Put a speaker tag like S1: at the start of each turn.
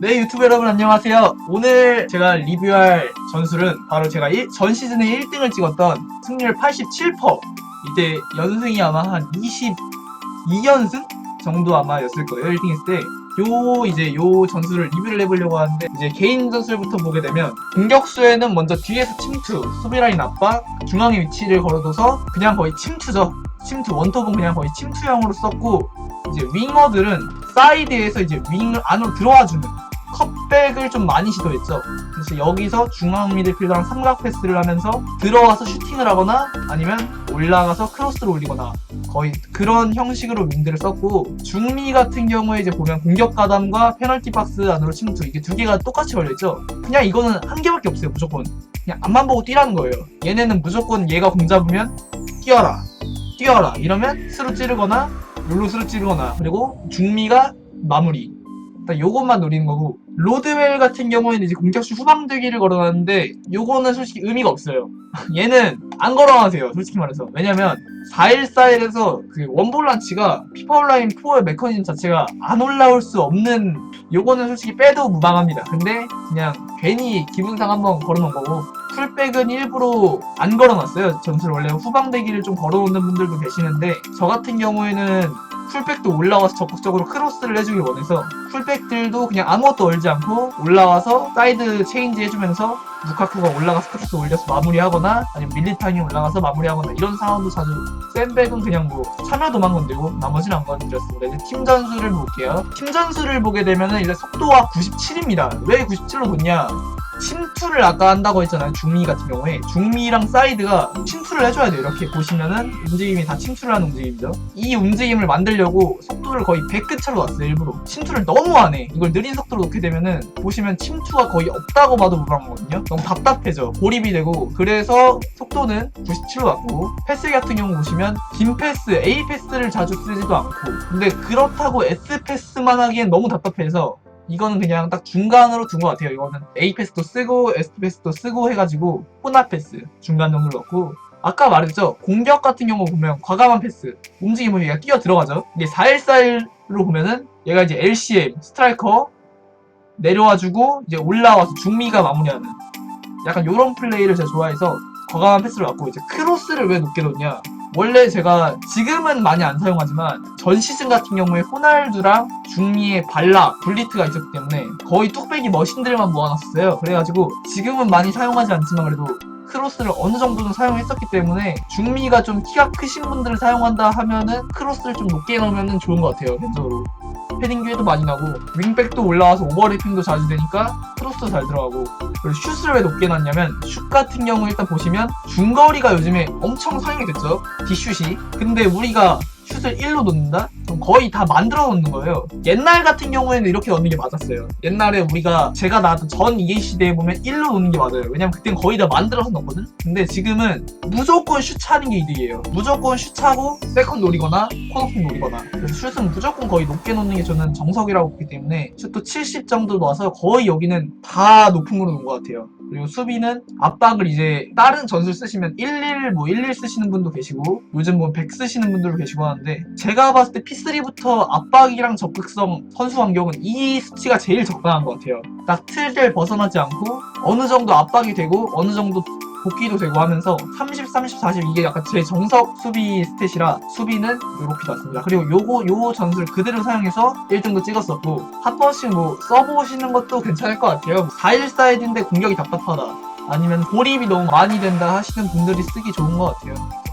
S1: 네 유튜브 여러분 안녕하세요. 오늘 제가 리뷰할 전술은 바로 제가 일- 전 시즌에 1등을 찍었던 승률 87% 이때 연승이 아마 한 22연승 정도 아마 였을 거예요 1등 했을 때. 요 이제 요 전술을 리뷰를 해보려고 하는데 이제 개인 전술부터 보게 되면 공격수에는 먼저 뒤에서 침투 수비라인 압박 중앙에 위치를 걸어둬서 그냥 거의 침투죠. 침투 원톱은 그냥 거의 침투형으로 썼고 이제 윙어들은 사이드에서 이제 윙 안으로 들어와주는 컵백을 좀 많이 시도했죠. 그래서 여기서 중앙 미드필더랑 삼각 패스를 하면서 들어와서 슈팅을 하거나 아니면 올라가서 크로스를 올리거나 거의 그런 형식으로 윙들을 썼고 중미 같은 경우에 이제 보면 공격 가담과 페널티 박스 안으로 침투 이게 두 개가 똑같이 걸려 있죠. 그냥 이거는 한 개밖에 없어요 무조건. 그냥 앞만 보고 뛰라는 거예요. 얘네는 무조건 얘가 공 잡으면 뛰어라 뛰어라 이러면 스루 찌르거나 룰루 스루 찌르거나 그리고 중미가 마무리 딱 요것만 노리는 거고 로드웰 같은 경우에는 이제 공격수 후방들기를 걸어놨는데 요거는 솔직히 의미가 없어요. 얘는 안 걸어놔세요 솔직히 말해서. 왜냐면 414일에서 그 원볼란치가 피파 온라인 4의 메커니즘 자체가 안 올라올 수 없는 요거는 솔직히 빼도 무방합니다. 근데 그냥 괜히 기분상 한번 걸어놓은 거고 풀백은 일부러 안 걸어놨어요. 전술 원래 후방대기를 좀 걸어놓는 분들도 계시는데 저 같은 경우에는 풀백도 올라와서 적극적으로 크로스를 해주길 원해서 풀백들도 그냥 아무것도 얼지 않고 올라와서 사이드 체인지 해주면서 루카쿠가 올라가서 크로스 올려서 마무리하거나 아니면 밀리탄이 올라가서 마무리하거나 이런 상황도 자주 센백은 그냥 뭐 참여도만 건드고 나머지는 안 건드렸습니다. 이제 팀 전술을 볼게요. 팀 전술을 보게 되면은 이제 속도가 97입니다. 왜 97로 뒀냐 침투를 아까 한다고 했잖아요. 중미 같은 경우에. 중미랑 사이드가 침투를 해줘야 돼요. 이렇게 보시면은 움직임이 다 침투를 하는 움직임이죠. 이 움직임을 만들려고 속도를 거의 100끝차로 놨어요 일부러. 침투를 너무 안 해. 이걸 느린 속도로 놓게 되면은 보시면 침투가 거의 없다고 봐도 무방하거든요. 너무 답답해져. 고립이 되고. 그래서 속도는 97로 놨고 패스 같은 경우 보시면 긴 패스 A 패스를 자주 쓰지도 않고. 근데 그렇다고 S 패스만 하기엔 너무 답답해서 이거는 그냥 딱 중간으로 둔 것 같아요. 이거는 A 패스도 쓰고 S 패스도 쓰고 해가지고 호나 패스 중간 정도로 넣고 아까 말했죠. 공격 같은 경우 보면 과감한 패스 움직임을 얘가 뛰어 들어가죠. 이게 414로 보면은 얘가 이제 LCM 스트라이커 내려와주고 이제 올라와서 중미가 마무리하는 약간 요런 플레이를 제가 좋아해서 과감한 패스를 갖고 이제 크로스를 왜 높게 놓냐 원래 제가 지금은 많이 안 사용하지만 전 시즌 같은 경우에 호날두랑 중미의 발락, 블리트가 있었기 때문에 거의 뚝배기 머신들만 모아놨었어요. 그래가지고 지금은 많이 사용하지 않지만 그래도 크로스를 어느 정도는 사용했었기 때문에 중미가 좀 키가 크신 분들을 사용한다 하면은 크로스를 좀 높게 넣으면 좋은 것 같아요. 개인적으로. 패딩 기회도 많이 나고 윙백도 올라와서 오버래핑도 자주 되니까 크로스도 잘 들어가고 그리고 슛을 왜 높게 놨냐면 슛 같은 경우 일단 보시면 중거리가 요즘에 엄청 사용이 됐죠 뒷슛이 근데 우리가 슛을 1로 놓는다? 거의 다 만들어 놓는 거예요. 옛날 같은 경우에는 이렇게 넣는 게 맞았어요. 옛날에 우리가 제가 나왔던 전 EA 시대에 보면 1로 놓는 게 맞아요. 왜냐면 그땐 거의 다 만들어서 넣거든? 근데 지금은 무조건 슛 차는 게 이득이에요. 무조건 슛 차고 세컨 노리거나 코너킥 노리거나. 그래서 슛은 무조건 거의 높게 놓는 게 저는 정석이라고 보기 때문에 슛도 70 정도 놔서 거의 여기는 다 높은 걸로 놓은 것 같아요. 그리고 수비는 압박을 이제 다른 전술 쓰시면 11, 뭐 11 쓰시는 분도 계시고 요즘 뭐 100 쓰시는 분들도 계시고 하는데 제가 봤을 때 P3부터 압박이랑 적극성 선수 환경은 이 수치가 제일 적당한 것 같아요. 딱 틀을 벗어나지 않고 어느 정도 압박이 되고 어느 정도 복귀도 되고 하면서 30, 30, 40 이게 약간 제 정석 수비 스탯이라 수비는 요렇게 났습니다. 그리고 요거 요 전술 그대로 사용해서 1등도 찍었었고 한 번씩 뭐 써보시는 것도 괜찮을 것 같아요. 4일 사이드인데 공격이 답답하다. 아니면 고립이 너무 많이 된다 하시는 분들이 쓰기 좋은 것 같아요.